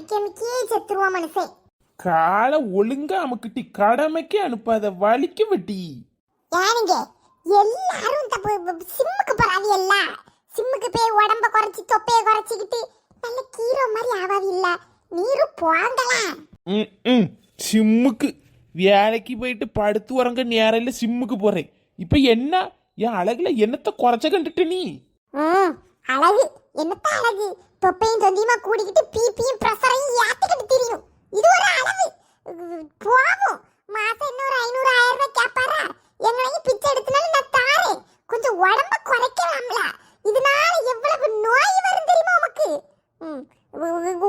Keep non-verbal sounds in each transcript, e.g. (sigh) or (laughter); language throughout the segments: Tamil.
அமுக்கி அமுக்கியே செத்துருவான் மனுஷன். காலை ஒழுங்கா அமுக்கிட்டி கடமைக்கு அனுப்பாத வலிக்கு வெட்டி. ஏனுங்க எல்லாரும் இந்த ப- சிம்முக்கு போறாது எல்லாம் சிம்முக்கு போய் உடம்ப குறைச்சி தொப்பையை குறைச்சிக்கிட்டு நல்ல கீரோ மாதிரி ஆவாது இல்ல. நீரும் போங்கலாம் ம் ம். சிம்முக்கு. வேலைக்கு போயிட்டு படுத்து உறங்க நேரில் சிம்முக்கு போறேன். இப்போ என்ன? என் அழகுல என்னத்தை குறைச்ச கண்டுட்ட நீ? ம் அழகு. என்னத்த அழகு? தொப்பையும் தொந்தியுமா கூடிக்கிட்டு பிபியும் ப்ரெஷரையும் ஏத்திக்கிட்டு தெரியும். இது ஒரு அளவு. போவோம். போகும் மாசம் இன்னொரு ஐநூறு ஆயிரம் ரூபாய் கேட்பாரா எங்களையும் பிச்சை எடுத்தனாலும் நான் தாரேன். கொஞ்சம் உடம்ப குறைக்கலாம்ல. இதனால எவ்வளவு நோய் வரும் தெரியுமா உமக்கு? ம்,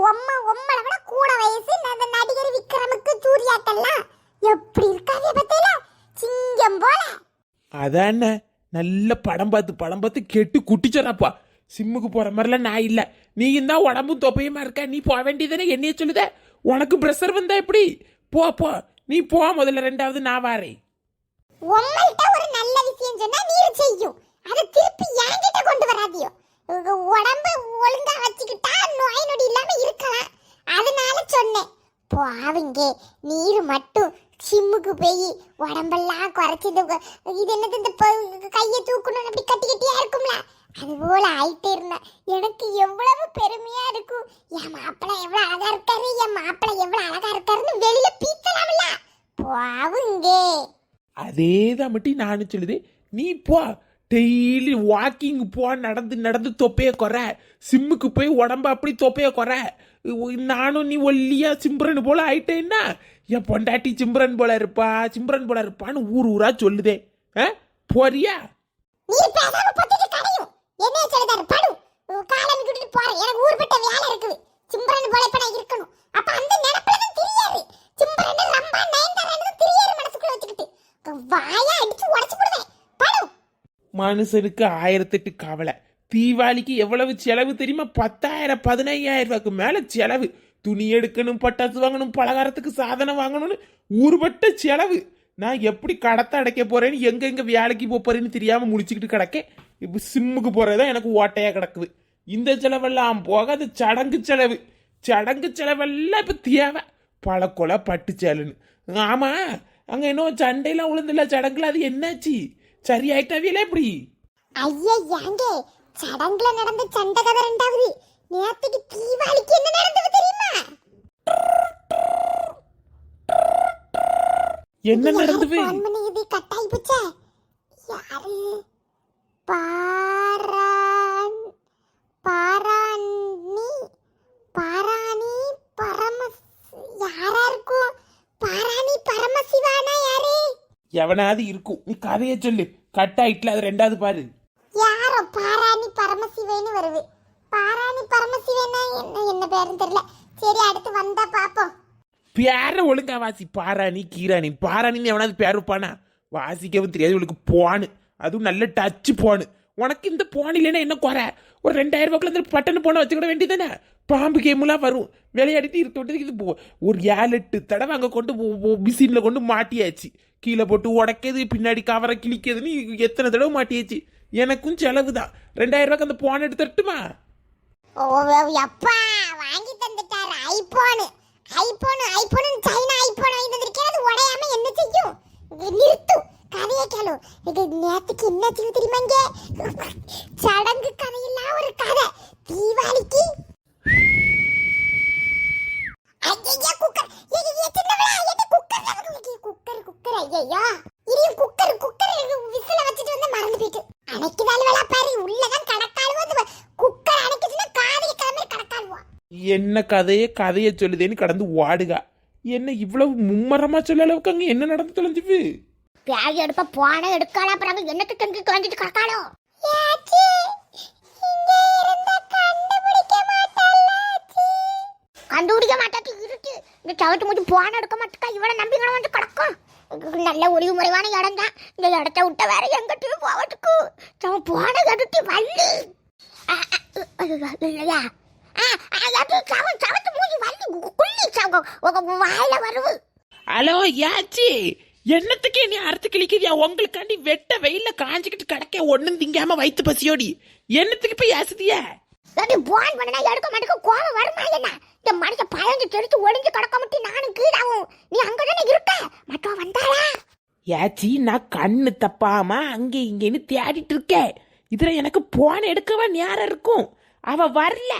உம்மா உம்மளை விட கூட வயசு அந்த நடிகர் விக்ரமுக்கு சூர்யாக்கெல்லாம் எப்படி இருக்காது பத்தியில சிங்கம் போல. அதானே. நல்ல படம் பார்த்து படம் பார்த்து கெட்டு குட்டிச்சறாப்பா சிம்முக்கு போகிற மாதிரிலாம் நான் இல்லை. நீ தான் உடம்பும் தொப்பையுமா இருக்க? நீ போக வேண்டியதானே என்னைய சொல்லுத? உனக்கு ப்ரெஷர் வந்தா எப்படி? போ போ. நீ போ முதல்ல ரெண்டாவது நான் வாரேன். உங்கள்கிட்ட ஒரு நல்ல விஷயம் சொன்னா நீர் செய்யும் அதை திருப்பி என்கிட்ட கொண்டு வராதியோ. உங்க உடம்பு ஒழுங்கா வச்சுக்கிட்டா நோய் நொடி இல்லாம இருக்கலாம். அதனால சொன்னேன். பாவங்க. நீர் மட்டும் சிம்முக்கு போய் உடம்பெல்லாம் குறைச்சது இது என்னது இந்த ப- கையை தூக்கணும் அப்படி கட்டி கட்டியா இருக்கும்? அது போல ஆயிட்டே இருந்தா. எனக்கு எவ்வளவு பெருமையா இருக்கும். என் மாப்பிள்ளை எவ்வளவு அழகா இருக்காரு என் மாப்பிள்ளை எவ்வளவு அழகா இருக்காருன்னு வெளியில பீத்தலாம்ல. பாவுங்க அதே தான் மட்டும் நானும் சொல்லுது. நீ போ. டெய்லி வாக்கிங் போ நடந்து நடந்து தொப்பைய குறை. சிம்முக்கு போய் உடம்ப அப்படி தொப்பைய குறை. நானும் நீ ஒல்லியா சிம்ரன் போல ஆயிட்டேன்னா என் பொண்டாட்டி சிம்ரன் போல இருப்பா சிம்ரன் போல இருப்பான்னு ஊர் ஊரா சொல்லுதே. ஆ? போறியா? நீ பேசாம என்ன சொல்லுதாரு? படு. காலம் கிட்டு போறேன். எனக்கு ஊர்பட்ட வேலை இருக்குது. சிம்பரன் போல இப்ப நான் இருக்கணும். அப்ப அந்த நினைப்புல தான் தெரியாது. சிம்பரன் ரம்பா நயன்தாரன்னு தெரியாது மனசுக்குள்ள வச்சுக்கிட்டு. வாயா அடிச்சு உடைச்சு போடுவேன். படு. மனுஷனுக்கு ஆயிரத்தெட்டு கவலை. தீபாவளிக்கு எவ்வளவு செலவு தெரியுமா? பத்தாயிரம் பதினையாயிரம் ரூபாய்க்கு மேல செலவு. துணி எடுக்கணும் பட்டாசு வாங்கணும் பலகாரத்துக்கு சாதனம் வாங்கணும்னு ஊர்பட்ட செலவு. நான் எப்படி கடத்த அடைக்க போறேன்னு எங்க எங்க வேலைக்கு போறேன்னு தெரியாம முடிச்சுக்கிட்டு கிடக்கேன். இப்போ சிம்முக்கு போறதுதான் எனக்கு ஓட்டையா கிடக்குது. இந்த செலவெல்லாம் போக அது சடங்கு செலவு. சடங்கு செலவெல்லாம் இப்ப தேவை. பழக்கொலை பட்டு சேலுன்னு. ஆமா அங்க இன்னும் சண்டையெல்லாம் உளுந்துல சடங்குல அது என்னாச்சு? சரியாயிட்டாவியல எப்படி ஐயா ஏங்க சடங்குல நடந்த சண்டை கதை ரெண்டாவது. நேத்துக்கு தீபாவளிக்கு என்ன நடந்தது தெரியுமா? என்ன நடந்தது? ஃபோன் பண்ணி இது கட் ஆகி போச்சே. யாரு? பாரான் பாராணி பாராணி பரம யாரா இருக்கும் பாராணி பரமசிவானா யாரு? எவனாவது இருக்கும். நீ கதையை சொல்லு. கட் அது ரெண்டாவது பாரு. யாரோ பாராணி பரமசிவன்னு வருது. பாராணி பரமசிவனா என்ன? என்ன பேருன்னு தெரியல. சரி அடுத்து வந்தா பாப்போம். பேர ஒழுங்கா வாசி. பாராணி கீராணி. பாராணின்னு எவனாவது பேர் வைப்பானா? வாசிக்கவும் தெரியாது. இவளுக்கு போனு அதுவும் நல்ல டச்சு போனு உனக்கு இந்த போன் இல்லைன்னா என்ன குறை? ஒரு ரெண்டாயிரம் ரூபாய்க்குள்ள இந்த பட்டன் போன வச்சுக்கிட வேண்டியதானே பாம்பு கேம்லாம் வரும். விளையாடிட்டு இருக்க விட்டு இது போ- ஒரு ஏழு எட்டு தடவை அங்கே கொண்டு மிஷினில் கொண்டு மாட்டியாச்சு. கீழே போட்டு உடைக்கிறது பின்னாடி கவரை கிழிக்கிறதுன்னு எத்தனை தடவை மாட்டியாச்சு. எனக்கும் செலவு தான். ரெண்டாயிரம் ரூபாய்க்கு அந்த போன் எடுத்து தரட்டுமா? அப்பா வாங்கி தந்துட்டாரு. IPhone. IPhone iPhone China iPhone வாங்கி தந்திருக்கேன் அது உடையாம என்ன செய்யும்? நிறுத்த. கேளு. இது நேத்துக்கு என்ன செய்யும் தெரியுமாங்க சடங்கு கதையெல்லாம் ஒரு கதை. தீபாவளிக்கு. ஐயா குக்கர். என்ன குக்கர் தான் குக்கர் ஐயா குக்கர் குக்கர் விசில வச்சுட்டு வந்து மறந்து போயிட்டு. வேலை பாரு. உள்ளதான் கடக்காலுவோ குக்கர் அணைக்குதுன்னா காதைய கிளம்பி கடக்காலுவா என்ன கதையே? கதையை சொல்லுதேன்னு கடந்து வாடுகா என்ன இவ்வளவு மும்மரமா சொல்ல அளவுக்கு அங்க என்ன நடந்து தொலைஞ்சுது? பேய் எடுப்ப போன எடுக்கலாம் அப்புறம் என்னத்துக்கு எங்க கிளம்பிட்டு கடக்காலோ கண்டுபிடிக்க மாட்டாச்சு இருட்டு. இந்த சவத்து மூச்சு போன எடுக்க மாட்டேக்கா இவளை நம்பி வந்து கிடக்கும். நல்ல ஒளிவு முறைவான இடம் தான் இந்த இடத்த விட்ட வேற எங்கிட்டயும் போவதுக்கு. அவன் போன எடுத்து வள்ளி. இல்லையா? சவத்து மூஞ்சி வள்ளி குள்ளி சவ- வாயில வருது ஹலோ யாச்சி என்னத்துக்கு நீ அறுத்து கிழிக்கிறியா? உங்களுக்காண்டி வெட்ட வெயில காஞ்சிக்கிட்டு கிடக்க ஒண்ணும் திங்காம வயித்து பசியோடி. என்னத்துக்கு இப்ப யாசுதியா அப்படி போன் பண்ணா எடுக்க மாட்டேங்க கோவம் வருமா என்ன? இந்த மனுஷன் பயந்து தெரிச்சு ஒளிஞ்சு கிடக்க மட்டும் நானும் கீழாவும். நீ அங்கதானே இருக்க? மட்டும் வந்தாளா? ஏச்சி நான் கண்ணு தப்பாம அங்கே இங்கேன்னு தேடிட்டு இருக்கேன் இதுல எனக்கு போன எடுக்கவா நேரம் இருக்கும். அவ வரல.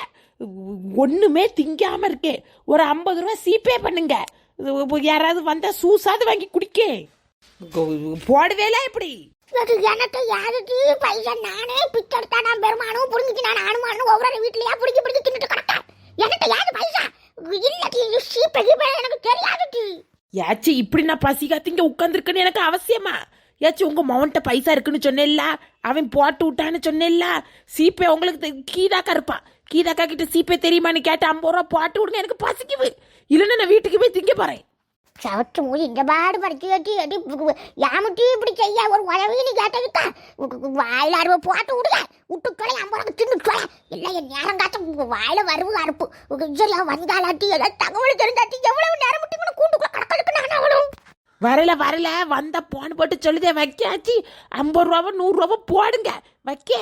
ஒண்ணுமே திங்காம இருக்கேன் ஒரு ஐம்பது ரூபா சீபே பண்ணுங்க. யாராவது வந்தா சூசாது வாங்கி குடிக்க. போடுவேல இப்படி. எனக்கு யாருக்கு பைசா நானே பிச்சை எடுத்தா நான் பெருமானும் புரிஞ்சுச்சு நான் அனுமானும் ஒவ்வொரு வீட்லயா புடிச்சு புடிச்சு தின்னுட்டு கிடக்கா? எனக்கு யாரு பைசா இல்ல சீப்பை கீப்பை எனக்கு தெரியாது ஏச்சி இப்படி நான் பசிகா திங்க உட்காந்துருக்கேன்னு எனக்கு அவசியமா? ஏச்சி உங்க மவன்கிட்ட பைசா இருக்குன்னு சொன்னேல்ல? அவன் போட்டு விட்டான்னு சொன்னேல்ல? சீப்பே உங்களுக்கு கீதாக்கா இருப்பான் கீதாக்கா கிட்ட சீப்பே தெரியுமான்னு கேட்டு ஐம்பது ரூபா போட்டு விடுங்க எனக்கு பசிக்குது. இல்லைன்னா நான் வீட்டுக்கு போய் திங்க போறேன். சவத்து மூடி இந்த பாடு படுத்தி வச்சு எடி யாமட்டி இப்படி செய்ய? ஒரு உதவின்னு கேட்டதுக்கா? வாயில அருவ போட்டு விடுங்க. விட்டு தொலை அம்பளம் தின்னு தொலை எல்லாம் என் நேரம் காத்த வாயில வருவு அறுப்பு. சரியா வந்தாலாட்டி எல்லாம் தகவல் தெரிஞ்சாட்டி எவ்வளவு நேரம் முட்டி கூண்டுக்குள்ள கடக்கலுக்கு நான் அவளும் வரல வரல. வந்தா போன் போட்டு சொல்லுதே வைக்காச்சி. ஐம்பது ரூபாவோ நூறு ரூபாவோ போடுங்க. வைக்க.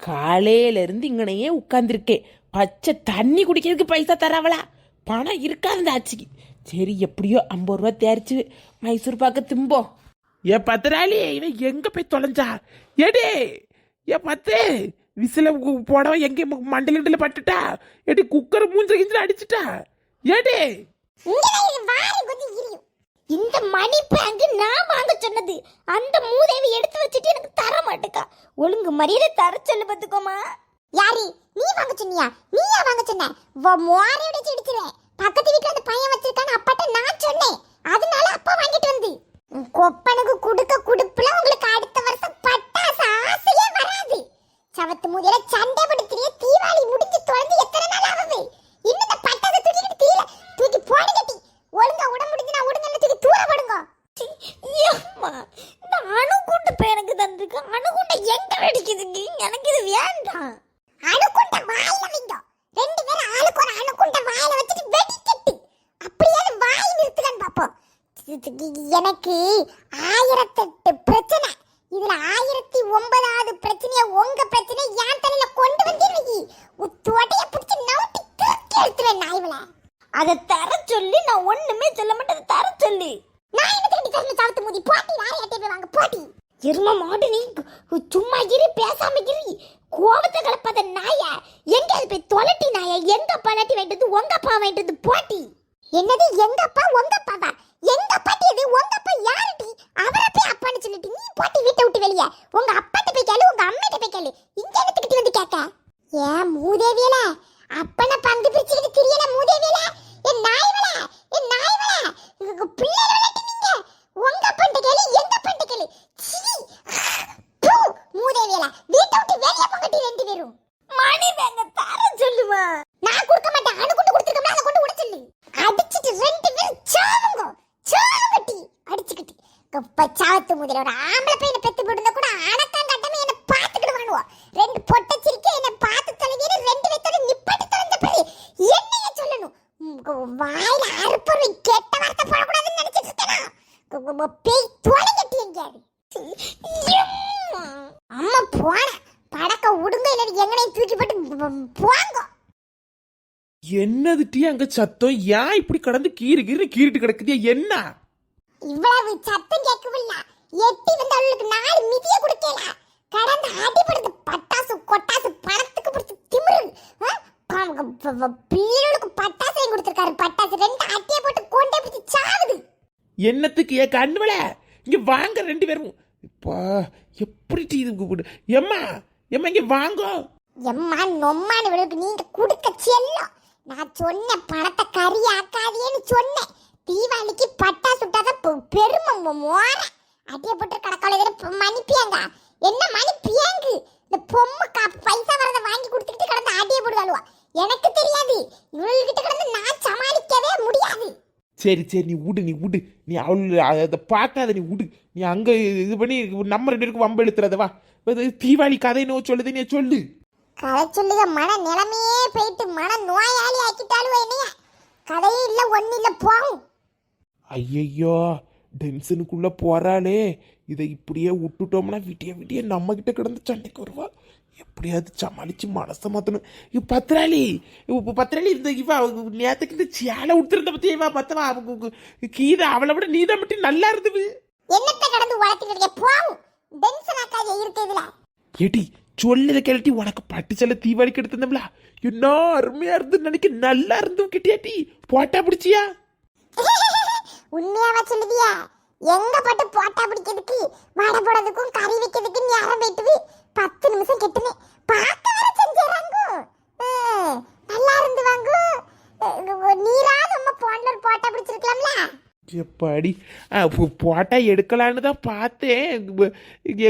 காலையில இருந்து இங்கனையே உட்காந்துருக்கேன் பச்சை தண்ணி குடிக்கிறதுக்கு பைசா தரவளா பணம் இருக்காது இந்த ஆச்சிக்கு சரி எப்படியோ ஐம்பது ரூபா தேரிச்சு மைசூர் பாக்க திம்போம் ஏ பத்திராளி இவன் எங்க போய் தொலைஞ்சா? ஏடே ஏ பத்து விசில போடவ எங்க மண்டல பட்டுட்டா? ஏடி குக்கர் மூஞ்ச கிஞ்சில அடிச்சிட்டா? ஏடே இந்த மணி பேங்க் நான் வாங்க சொன்னது. அந்த மூதேவி எடுத்து வச்சுட்டு எனக்கு தர மாட்டேக்கா ஒழுங்கு மரியாதை தர சொல்லு பத்துக்கோமா யாரி? நீ வாங்க சொன்னியா? நீயா வாங்க சொன்ன? மோரையோட இடிச்சிருவேன் பக்கத்து வீட்டுல அந்த பையன் வச்சிருக்கான்னு அப்பாட்ட நான் சொன்னேன். அதனால அப்பா வாங்கிட்டு வந்து. கொப்பனுக்கு குடுக்க குடுப்புல உங்களுக்கு அடுத்த வருஷம் பட்டாசு ஆசையே வராது. சவத்து மூதியில சண்டை படுத்துறிய தீபாவளி முடிஞ்சு தொலைஞ்சு எத்தனை நாள் ஆகுது? இன்னும் இந்த பட்டாசு தூக்கிட்டு தீல தூக்கி போடு கட்டி. ஒழுங்கா உட நான் உடனே தூக்கி தூர படுங்க. அம்மா இந்த அணுகுண்டு பேனுக்கு தந்துருக்கு. அணுகுண்டை எங்க வெடிக்குதுங்க எனக்கு இது வேண்டாம் அணுகுண்ட வாயில வைங்க ரெண்டு பேரும் ஆளுக்கு ஒரு அணுகுண்ட வாயில வச்சுட்டு வெடிக்கட்டு அப்படியே அது வாய் நிறுத்துக்கன்னு பாப்போம் இன்னைக்கு ஆயிரத்தெட்டு பிரச்சனை. இதுல ஆயிரத்தி ஒன்பதாவது பிரச்சனைய உங்க பிரச்சனை என் தலையில கொண்டு வந்து இன்னைக்கு உத்தோட்டைய பிடிச்சி நவுட்டி தூக்கி எடுத்துருவேன் நாய்வல அதை தர சொல்லி நான் ஒண்ணுமே சொல்ல மாட்டேன். தர சொல்லி. நான் என்ன திரும்பி தரணும்? சாவத்து மூதி. போட்டி வேற யார்கிட்ட போய் வாங்க. போட்டி. இரும மாடு நீ சும்மா இரு பேசாம இரு. கோபத்தை கலப்பாத நாய. எங்க அது போய் தொலட்டி நாய? எங்க பலட்டி வேண்டது உங்க அப்பா வேண்டது போட்டி. என்னது? எங்க அப்பா உங்க அப்பாவா? எங்க அப்பாட்டி இது? உங்க அப்பா யாருடி அவரை போய் அப்பான்னு சொல்லிட்டு நீ போட்டு வீட்டை விட்டு வெளியே. உங்க அப்பாட்ட போய் கேளு உங்க அம்மாட்ட போய் கேளு. இங்க என்னத்துக்கிட்டு வந்து கேட்க? ஏன் மூதேவியல? அப்பன பங்கு பிரிச்சுக்கிட்டு தெரியல மூதேவியல என் நாய்வல என் நாய்வல இதுக்கு பிள்ளைகள் விளையாட்டுனீங்க உங்க அப்பன்ட்ட கேளு எங்க அப்பன்ட்ட கேளு சீ பூ மூதேவியல வீட்டை விட்டு வெளியே போங்கட்டி ரெண்டு பேரும் மணி வேங்க தர சொல்லுமா நான் கொடுக்க மாட்டேன் அணு கொண்டு கொடுத்துருக்கோம்ல அதை கொண்டு விட சொல்லு அடிச்சிட்டு ரெண்டு பேரும் சாவுங்க சாவட்டி அடிச்சுக்கிட்டு கப்ப சாவத்து முதல்ல ஒரு ஆம்பளை பையனை பெத்து போட்டுருந்தா கூட அடக்கம் கட்டமே என்ன பார்த்துக்கிட்டு வாணுவோம் ரெண்டு பொட்டச்சிரிக்க என்ன பார்த்து தொலைவிய ரெண்டு பேத்தோட நிப்பாட்டி தொலைஞ்ச பிறகு என்னைய சொல்லணும் உங்க வாயில அறுப்பொருள் கெட்ட வார்த்தை போடக்கூடாதுன்னு நினைச்சிட்டு பேய் தொலைங்கட்டி எங்கேயாவது எம்மா. அம்மா போன படக்க விடுங்க இல்லை எங்கனையும் தூக்கி போட்டு போங்க. என்னது டீ அங்க சத்தம்? ஏன் இப்படி கடந்து கீறு கீறு கீறிட்டு கிடக்குது? என்ன? இவ்வளவு சத்தம் கேட்கவில்ல. எட்டி வந்து அவளுக்கு நாலு மிதிய கொடுக்கல. கடந்த அடிபடுது பட்டாசு கொட்டாசு பணத்துக்கு பிடிச்ச திமிரு. ஆ? பாவங்க, ப- ப- பிள்ளைகளுக்கு பட்டாசு ரெண்டு அட்டியை போட்டு கொண்டே பிடிச்சி சாவுது. என்னத்துக்கு ஏ கண்ணுவல இங்க வாங்க ரெண்டு பேரும். இப்பா எப்படி டீ இது கூப்பிடு எம்மா எம்மா இங்க வாங்கோ. எம்மா நொம்மான்னு விழுக்கு நீங்க கொடுக்க செல்லம். நான் சொன்ன பணத்தை கறி ஆக்காதேன்னு சொன்னேன். தீபாவளிக்கு பட்டா சுட்டாதான் பெருமை மோர. அட்டிய போட்டு கடக்கால மணிப்பியாங்க? என்ன மணிப்பியாங்கு? இந்த பொம்மை பைசா வரத வாங்கி கொடுத்துக்கிட்டு கிடந்து அடிய போடுவாளுவா எனக்கு தெரியாது இவள்கிட்ட கிடந்து நான் சமாளிக்கவே முடியாது சரி சரி நீ விடு நீ விடு நீ அவள் அதை பார்க்காத நீ விடு நீ அங்க இது பண்ணி நம்ம ரெண்டு பேருக்கு வம்பு எழுத்துறத வா. இது தீபாவளி கதை நோ சொல்லுது நீ சொல்லு. கதை சொல்லுக மன நிலைமையே போயிட்டு மன நோயாளி ஆக்கிட்டாலும் என்னைய? கதையே இல்ல ஒண்ணு இல்ல போகும். ஐயையோ டென்ஷனுக்குள்ள போறாளே. இதை இப்படியே விட்டுட்டோம்னா விட்டிய விட்டிய நம்ம கிட்ட கிடந்து சண்டைக்கு வருவா? எப்படியாவது சமாளிச்சு மனசை மாத்தணும். இவ பத்திராளி இப்ப பத்திராளி இந்த இவ நேத்துக்கு இந்த சேலை உடுத்திருந்த பத்தி இவ? பத்தவா கீதா அவளை விட நீதான் மட்டும் நல்லா இருந்தது. என்னத்தை கடந்து உழைக்கிட்டு போவும் டென்ஷன் ஆக்காத இருக்கு இதுல. ஏடி சொல்லத கேள்வி உனக்கு பட்டு சேலை தீபாவளிக்கு எடுத்திருந்தோம்ல? என்ன அருமையா இருந்து நினைக்க நல்லா இருந்து கிட்டியாட்டி போட்டா பிடிச்சியா? (laughs) உண்மையாவா சொல்லுதியா? எங்க போட்டு போட்டா பிடிக்கிறதுக்கு வடை போடுறதுக்கும் கறி வைக்கிறதுக்கும் நேரம் போயிட்டு பத்து நிமிஷம் கெட்டுமே பார்க்க வர செஞ்சாங்க நல்லா இருந்து வாங்க. நீராது நம்ம போன்ல ஒரு போட்டா பிடிச்சிருக்கலாம்ல. எப்பாடி போட்டா எடுக்கலான்னு தான் பார்த்தேன்.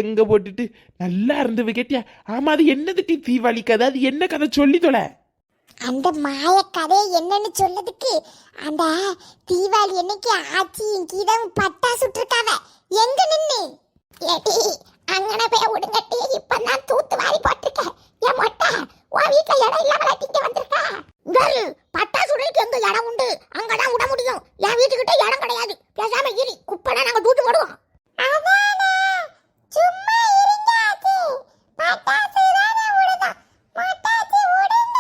எங்க போட்டுட்டு நல்லா இருந்து கேட்டியா? ஆமா அது என்னது டீ தீபாவளி கதை? அது என்ன கதை? சொல்லி தொலை. அந்த மாய கதை என்னன்னு சொல்லதுக்கு அந்த தீபாவளி என்னைக்கு ஆச்சியும் கீதம் பட்டா சுட்டிருக்காவ. எங்க நின்னு? ஏடி அங்கன போய் விடுங்கட்டி இப்பதான் தூத்து வாரி போட்டிருக்க. என் மொட்டை உன் வீட்டுல இடம் இல்லாம திங்க வந்திருக்கா. பட்டா சுடலுக்கு எங்க இடம் உண்டு அங்கதான் விட முடியும் என் வீட்டுக்கிட்ட இடம் கிடையாது பேசாம இரு குப்பைனா நாங்க தூத்து போடுவோம் சும்மா இருங்க ஆச்சி பட்டாசு தானே விடுதா மொட்டாச்சி விடுங்க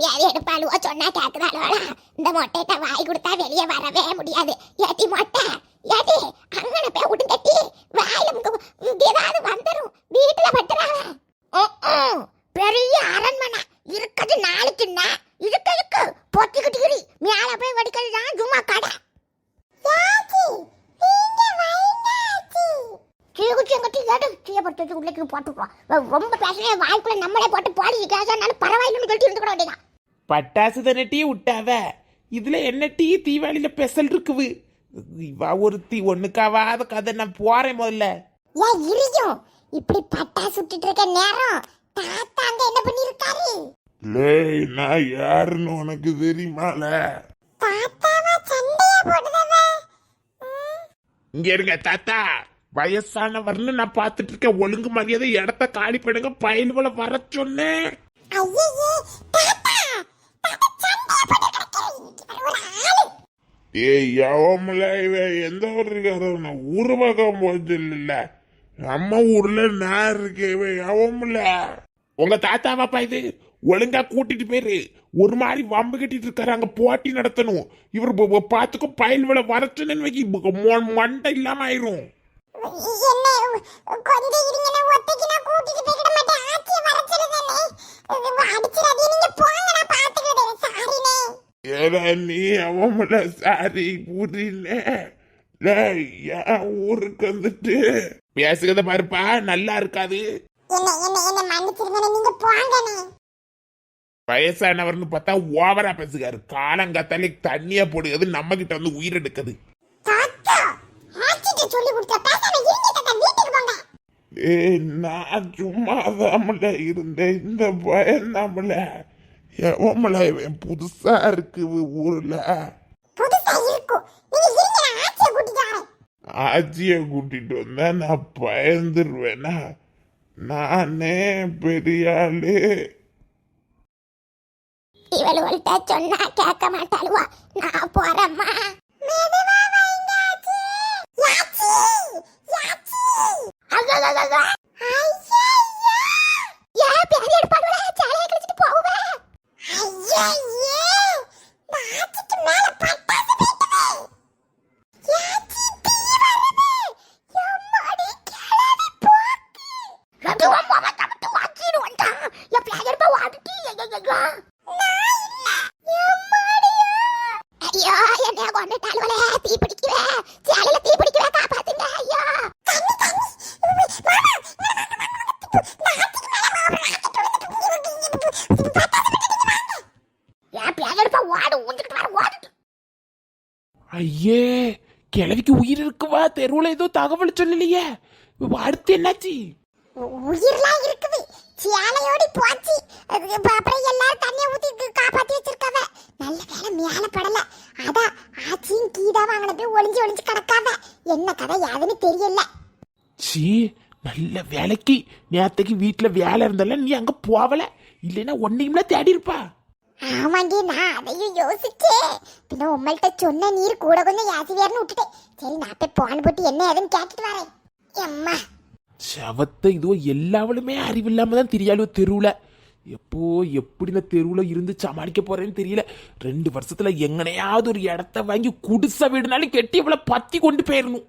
யார் எடுப்பாளுவோ சொன்னா கேக்குறாளுவா இந்த மொட்டைட்ட வாய் கொடுத்தா வெளியே வரவே முடியாது ஏட்டி மொட்டை ஏட்டி அங்கன போய் விடுங்கட்டி வாயில முக- இங்க ஏதாவது வந்துரும். வீட்டுல பட்டுறாவ பெரிய அரண்மனை. இருக்குது நாளைக்குன்னா இதுக்கு இருக்கு பொத்திக்கிட்டு மேல போய் வடிக்கிறது தான் சும்மா கடை. சீகுச்சியங்கட்டி எடு. சீயப்படுத்து உள்ளே போட்டுருவோம் ரொம்ப பேசுறேன் வாய்க்குள்ள நம்மளே போட்டு பாடி கேசானாலும் பரவாயில்லைன்னு சொல்லிட்டு இருந்துக்கிட வேண்டியதான் பட்டாசு தானே டீ விட்டாவ இதுல என்ன டீ தீபாவளியில பெசல் இருக்குது? இவ ஒரு தீ ஒண்ணுக்காவாத கதை நான் போறேன் முதல்ல. ஏன் இரியும் இப்படி பட்டா சுட்டுட்டு இருக்க நேரம். தாத்தா அங்க என்ன பண்ணிருக்காரு? லேய் நான் யாருன்னு உனக்கு தெரியுமால? தாத்தாவா சண்டைய போடுதவ இங்க இருங்க தாத்தா. வயசானவர்னு நான் பார்த்துட்டு இருக்கேன். ஒழுங்கு மரியாதை இடத்த காலி பண்ணுங்க. பயலுவல வர சொன்னேன். ஐயே தாத்தா! தாத்தா சண்டைய போட்டு கிடக்கிறீங்க. ஒரு ஆளு ஏய் எவமல இவன் எந்த ஊர் இருக்காரு நான் ஊர் பக்கம் போச்சு இல்ல நம்ம ஊர்ல நான் இருக்கேன் இவன் எவமல உங்க தாத்தாவாப்பா இது? ஒழுங்கா கூட்டிட்டு போயிரு. ஒரு மாதிரி வம்பு கட்டிட்டு இருக்காரு. அங்க போட்டி நடத்தணும். இவர் ப- ப- பாத்துக்கும் வரச்சுன்னு வைக்கி மண்டை இல்லாம ஆயிரும். என்ன கொஞ்சம் நீ எவமல சாரி புரியல என் ஊருக்கு வந்துட்டு பேசுகிறத பாருப்பா நல்லா இருக்காது வயசானவர்னு பார்த்தா ஓவரா பேசுகாரு காலங்காத்தாலே தண்ணியா போடுகிறது நம்ம கிட்ட வந்து உயிர் எடுக்குது நான் சும்மா இருந்தேன் இந்த பயம் தாமல எவமல இவன் புதுசா இருக்கு ஊர்ல. ஆச்சிய கூட்டிட்டு வந்தா நான் பயந்துருவேனா? நானே பெரிய ஆளு இவளுவள்கிட்ட சொன்னா கேட்க மாட்டாளுவா? நான் போறேம்மா. மெதுவா வைங்க ஆச்சி யாச்சி யாச்சி ஐயோ ஐயோ ஐயோ ஐயோ ஏ பேரி எடுப்பாடுவா சேலைய கழிச்சிட்டு போவே ஐயோ ஐயோ ஆச்சிக்கு மேல பட்டாசு வீட்டுவே யாச்சி தீ வருது எம்மாடி கிளவி போக்கு ரதுவா மாமா தமட்டு வாச்சிடு வந்தான் என் பிளேயர் பா வாடிட்டி ஐயோ ஐயோ என்னைய கொண்டுட்டாலுவலே தீ பிடிக்குவே சேலையில தீ பிடிக்குவே காப்பாத்துங்க ஐயோ என் பேரப்பா ஓடு ஊந்துக்கிட்டு வர ஓடு ஐயே கிழவிக்கு உயிர் இருக்குவா? தெருவுல ஏதோ தகவல் சொல்லலையே. அடுத்து என்னாச்சு? உயிர்லாம் இருக்குது. சேலையோடி போச்சு. அப்புறம் எல்லாரும் தண்ணிய ஊத்தி காப்பாத்தி வச்சிருக்காவ. நல்ல வேலை மேல படல. அதான் ஆச்சியும் கீதா வாங்கின போய் ஒளிஞ்சு ஒளிஞ்சு கிடக்காவ. என்ன கதை யாதுன்னு தெரியல. சீ நல்ல வேலைக்கு நேத்தைக்கு வீட்டுல வேலை இருந்தால நீ அங்க போவல. இல்லைன்னா ஒன்னையும்ல தேடி இருப்பா. ஆமாண்டி நான் அதையும் யோசிச்சேன். பின்ன உங்கள்கிட்ட சொன்ன நீர் கூட கொஞ்சம் யாசி வேறுனு விட்டுட்டேன். சரி நான் போய் போன் போட்டு என்ன ஏதுன்னு கேட்டுட்டு வரேன். அம்மா சவத்தை இதுவோ எல்லாவளுமே அறிவில்லாம தான் தெரியாளோ தெருவுல. எப்போ எப்படி இந்த தெருவுல இருந்து சமாளிக்க போறேன்னு தெரியல. ரெண்டு வருஷத்துல எங்கனையாவது ஒரு இடத்த வாங்கி குடிசை வீடுனாலும் கெட்டி இவளை பத்தி கொண்டு போயிடணும்